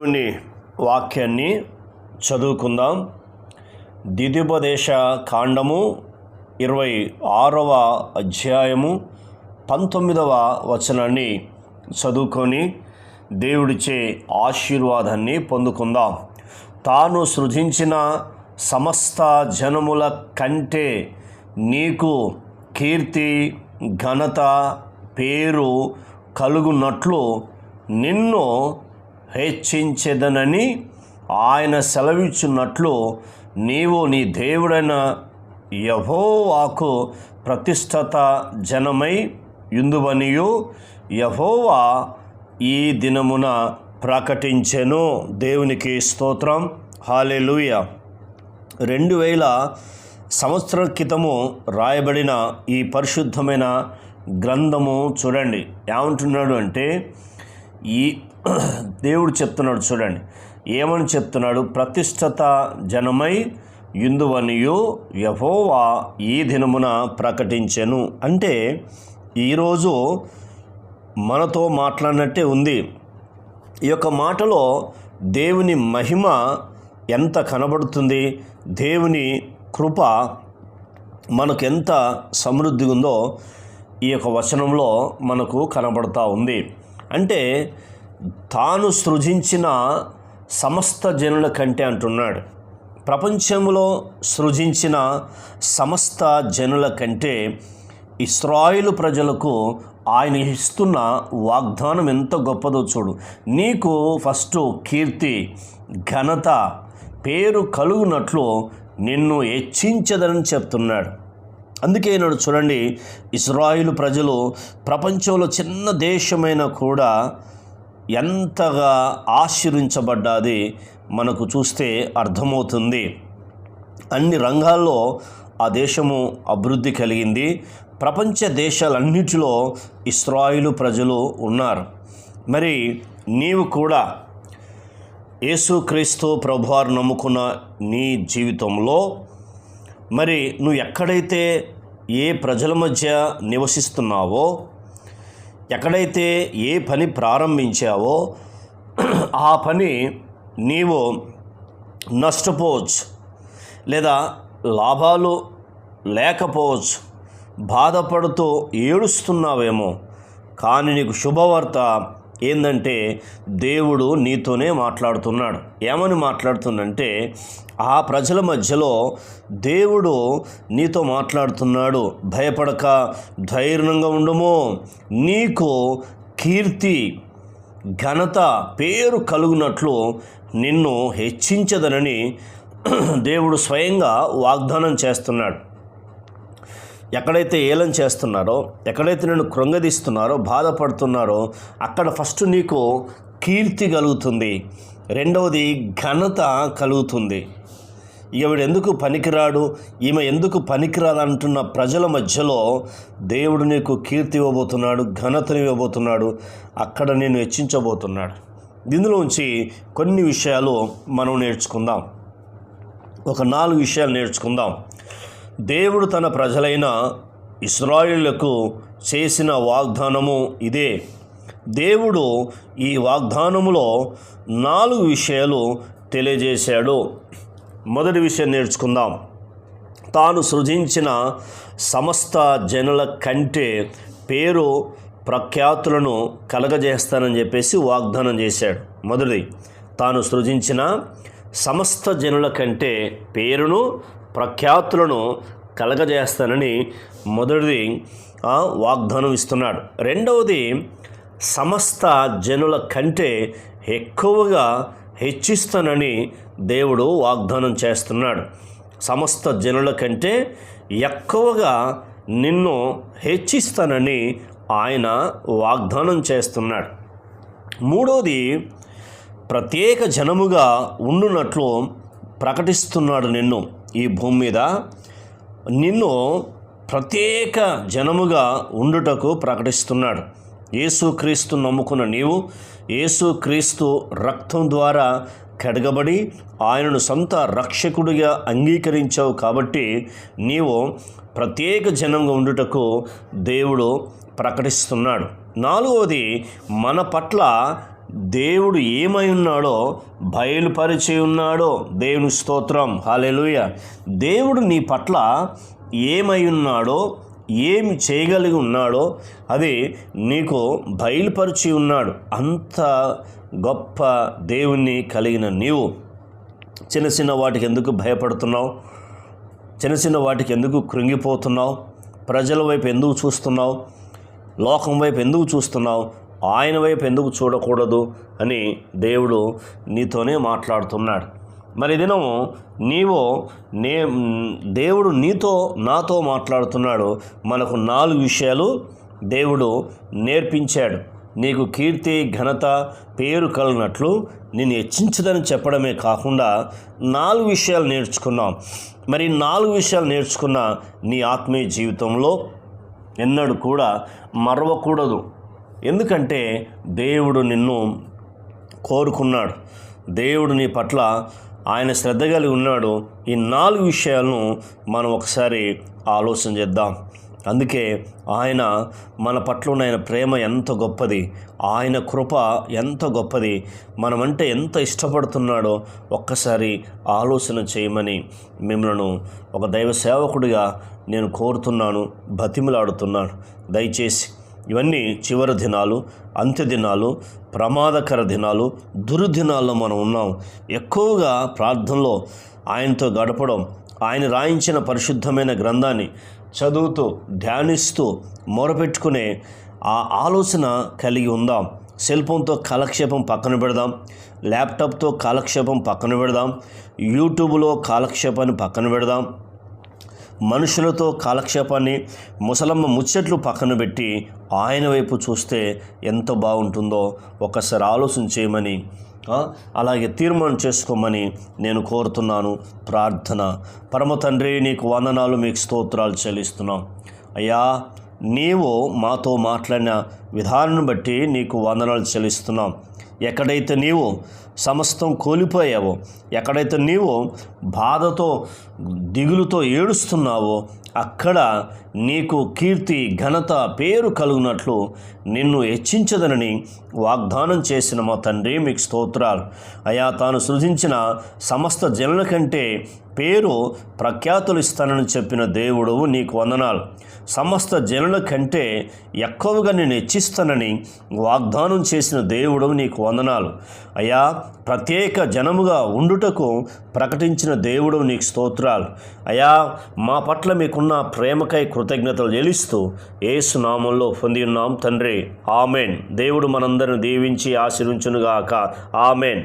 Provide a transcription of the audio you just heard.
కొన్ని వాక్యాన్ని చదువుకుందాం. ద్వితీయోపదేశ కాండము ఇరవై ఆరవ అధ్యాయము పంతొమ్మిదవ వచనాన్ని చదువుకొని దేవుడిచే ఆశీర్వాదాన్ని పొందుకుందాం. తాను సృజించిన సమస్త జనముల కంటే నీకు కీర్తి ఘనత పేరు కలుగునట్లు నిన్ను హెచ్చించెదనని ఆయన సెలవిచ్చున్నట్లు నీవు నీ దేవుడైన యహోవాకు ప్రతిష్టత జనమై యుందువనియు. యహోవా ఈ దినమున ప్రకటించెను. దేవునికి స్తోత్రం. హాలెలూయ రెండు వేల సంవత్సరాల క్రితము రాయబడిన ఈ పరిశుద్ధమైన గ్రంథము చూడండి. ఏమంటున్నాడు అంటే ఈ దేవుడు చెప్తున్నాడు చూడండి. ఏమని చెప్తున్నాడు? ప్రతిష్టత జనమై ఇందువనియు యహోవా ఈ దినమున ప్రకటించెను. అంటే ఈరోజు మనతో మాట్లాడినట్టే ఉంది. ఈ యొక్క మాటలో దేవుని మహిమ ఎంత కనబడుతుంది? దేవుని కృప మనకు ఎంత సమృద్ధి ఉందో ఈ యొక్క వచనంలో మనకు కనబడుతూ ఉంది. అంటే తాను సృజించిన సమస్త జనుల కంటే అంటున్నాడు. ప్రపంచంలో సృజించిన సమస్త జనుల కంటే ఇస్రాయిలు ప్రజలకు ఆయన ఇస్తున్న వాగ్దానం ఎంత గొప్పదో చూడు. నీకు ఫస్ట్ కీర్తి ఘనత పేరు కలుగునట్లు నిన్ను హెచ్చించదని చెప్తున్నాడు. అందుకే నాడు చూడండి ఇస్రాయిలు ప్రజలు ప్రపంచంలో చిన్న దేశమైన కూడా ఎంతగా ఆశీర్వించబడ్డాది మనకు చూస్తే అర్థమవుతుంది. అన్ని రంగాల్లో ఆ దేశము అభివృద్ధి కలిగింది. ప్రపంచ దేశాలన్నిటిలో ఇస్రాయిలు ప్రజలు ఉన్నారు. మరి నీవు కూడా యేసుక్రీస్తు ప్రభువారు నమ్ముకున్న నీ జీవితంలో మరి నువ్వు ఎక్కడైతే ఏ ప్రజల మధ్య నివసిస్తున్నావో ఎక్కడైతే ఏ పని ప్రారంభించావో ఆ పని నీవు నష్టపోవచ్చు లేదా లాభాలు లేకపోవచ్చు. బాధపడుతూ ఏడుస్తున్నావేమో. కానీ నీకు శుభవార్త ఏంటంటే దేవుడు నీతోనే మాట్లాడుతున్నాడు. ఏమని మాట్లాడుతుందంటే ఆ ప్రజల మధ్యలో దేవుడు నీతో మాట్లాడుతున్నాడు. భయపడక ధైర్యంగా ఉండము. నీకు కీర్తి ఘనత పేరు కలుగునట్లు నిన్ను హెచ్చించదనని దేవుడు స్వయంగా వాగ్దానం చేస్తున్నాడు. ఎక్కడైతే ఏలం చేస్తున్నారో ఎక్కడైతే నేను కృంగదీస్తున్నారో బాధపడుతున్నారో అక్కడ ఫస్ట్ నీకు కీర్తి కలుగుతుంది. రెండవది ఘనత కలుగుతుంది. ఈవిడ ఎందుకు పనికిరాడు? ఈమె ఎందుకు పనికిరాదు అంటున్న ప్రజల మధ్యలో దేవుడు నీకు కీర్తి ఇవ్వబోతున్నాడు ఘనతను ఇవ్వబోతున్నాడు అక్కడ నేను హెచ్చించబోతున్నాడు. దీనిలోంచి కొన్ని విషయాలు మనం నేర్చుకుందాం. ఒక నాలుగు విషయాలు నేర్చుకుందాం. దేవుడు తన ప్రజలైన ఇస్రాయిళ్ళకు చేసిన వాగ్దానము ఇదే. దేవుడు ఈ వాగ్దానములో నాలుగు విషయాలు తెలియజేశాడు. మొదటి విషయం నేర్చుకుందాం. తాను సృజించిన సమస్త జనుల కంటే పేరు ప్రఖ్యాతులను కలగజేస్తానని చెప్పేసి వాగ్దానం చేశాడు. మొదటిది తాను సృజించిన సమస్త జనుల కంటే పేరును ప్రఖ్యాతులను కలగజేస్తానని మొదటిది వాగ్దానం ఇస్తున్నాడు. రెండవది సమస్త జనుల కంటే ఎక్కువగా హెచ్చిస్తానని దేవుడు వాగ్దానం చేస్తున్నాడు. సమస్త జనుల కంటే ఎక్కువగా నిన్ను హెచ్చిస్తానని ఆయన వాగ్దానం చేస్తున్నాడు. మూడోది ప్రత్యేక జనముగా ఉండునట్లు ప్రకటిస్తున్నాడు నిన్ను. ఈ భూమి మీద నిన్ను ప్రత్యేక జనముగా ఉండుటకు ప్రకటిస్తున్నాడు. యేసుక్రీస్తు నమ్ముకున్న నీవు యేసుక్రీస్తు రక్తం ద్వారా కడగబడి ఆయనను సొంత రక్షకుడిగా అంగీకరించావు కాబట్టి నీవు ప్రత్యేక జనంగా ఉండుటకు దేవుడు ప్రకటిస్తున్నాడు. నాలుగవది మన పట్ల దేవుడు ఏమై ఉన్నాడో బయలుపరిచి ఉన్నాడో దేవుని స్తోత్రం. హాలెలుయ దేవుడు నీ పట్ల ఏమై ఉన్నాడో ఏమి చేయగలిగి ఉన్నాడో అది నీకు బయలుపరిచి ఉన్నాడు. అంత గొప్ప దేవుణ్ణి కలిగిన నీవు. చిన్న చిన్న వాటికి ఎందుకు భయపడుతున్నావు? చిన్న చిన్న వాటికి ఎందుకు కృంగిపోతున్నావు? ప్రజల వైపు ఎందుకు చూస్తున్నావు? లోకం వైపు ఎందుకు చూస్తున్నావు? ఆయన వైపు ఎందుకు చూడకూడదు అని దేవుడు నీతోనే మాట్లాడుతున్నాడు. మరి దినము నీవు నే దేవుడు నీతో నాతో మాట్లాడుతున్నాడు. మనకు నాలుగు విషయాలు దేవుడు నేర్పించాడు. నీకు కీర్తి ఘనత పేరు కలిగినట్లు నేను హెచ్చించదని చెప్పడమే కాకుండా నాలుగు విషయాలు నేర్చుకున్నాం. మరి నాలుగు విషయాలు నేర్చుకున్న నీ ఆత్మీయ జీవితంలో ఎన్నడూ కూడా మరవకూడదు. ఎందుకంటే దేవుడు నిన్ను కోరుకున్నాడు. దేవుడు నీ పట్ల ఆయన శ్రద్ధ కలిగి ఉన్నాడు. ఈ నాలుగు విషయాలను మనం ఒకసారి ఆలోచన చేద్దాం. అందుకే ఆయన మన పట్ల ఉన్న ఆయన ప్రేమ ఎంత గొప్పది. ఆయన కృప ఎంత గొప్పది. మనమంటే ఎంత ఇష్టపడుతున్నాడో ఒక్కసారి ఆలోచన చేయమని మిమ్మల్ని ఒక దైవ సేవకుడిగా నేను కోరుతున్నాను. బతిమలాడుతున్నాను. దయచేసి ఇవన్నీ చివరి దినాలు అంత్య దినాలు ప్రమాదకర దినాలు దుర్దినాల్లో మనం ఉన్నాం. ఎక్కువగా ప్రార్థనలో ఆయనతో గడపడం ఆయన రాయించిన పరిశుద్ధమైన గ్రంథాన్ని చదువుతూ ధ్యానిస్తూ మొరపెట్టుకునే ఆ ఆలోచన కలిగి ఉందాం. సెల్ ఫోన్తో కాలక్షేపం పక్కన పెడదాం. ల్యాప్టాప్తో కాలక్షేపం పక్కన పెడదాం. యూట్యూబ్లో కాలక్షేపాన్ని పక్కన పెడదాం. మనుషులతో కాలక్షేపాన్ని ముసలమ్మ ముచ్చట్లు పక్కన పెట్టి ఆయన వైపు చూస్తే ఎంత బాగుంటుందో ఒక్కసారి ఆలోచన చేయమని అలాగే తీర్మానం చేసుకోమని నేను కోరుతున్నాను. ప్రార్థన. పరమ తండ్రి నీకు వందనాలు మీకు స్తోత్రాలు చెల్లిస్తున్నాం. అయ్యా నీవు మాతో మాట్లాడిన విధానం బట్టి నీకు వందనాలు చెల్లిస్తున్నాం. ఎక్కడైతే నీవు సమస్తం కోల్పోయావో ఎక్కడైతే నీవు బాధతో దిగులుతో ఏడుస్తున్నావో అక్కడ నీకు కీర్తి ఘనత పేరు కలుగునట్లు నిన్ను హెచ్చించదనని వాగ్దానం చేసిన మా తండ్రి మీకు స్తోత్రాలు. అయా తాను సృజించిన సమస్త జనుల కంటే పేరు ప్రఖ్యాతులు ఇస్తానని చెప్పిన దేవుడు నీకు వందనాలు. సమస్త జనుల కంటే ఎక్కువగా నేను హెచ్చిస్తానని వాగ్దానం చేసిన దేవుడు నీకు వందనాలు. అయ్యా ప్రత్యేక జనముగా ఉండుటకు ప్రకటించిన దేవుడు నీకు స్తోత్రాలు. అయ్యా మా పట్ల మీకున్న ప్రేమకై కృతజ్ఞతలు చెల్లిస్తూ ఏసునామంలో పొంది ఉన్నాం తండ్రి. ఆమెన్. దేవుడు మనందరిని దీవించి ఆశీర్వించునుగాక. ఆమెన్.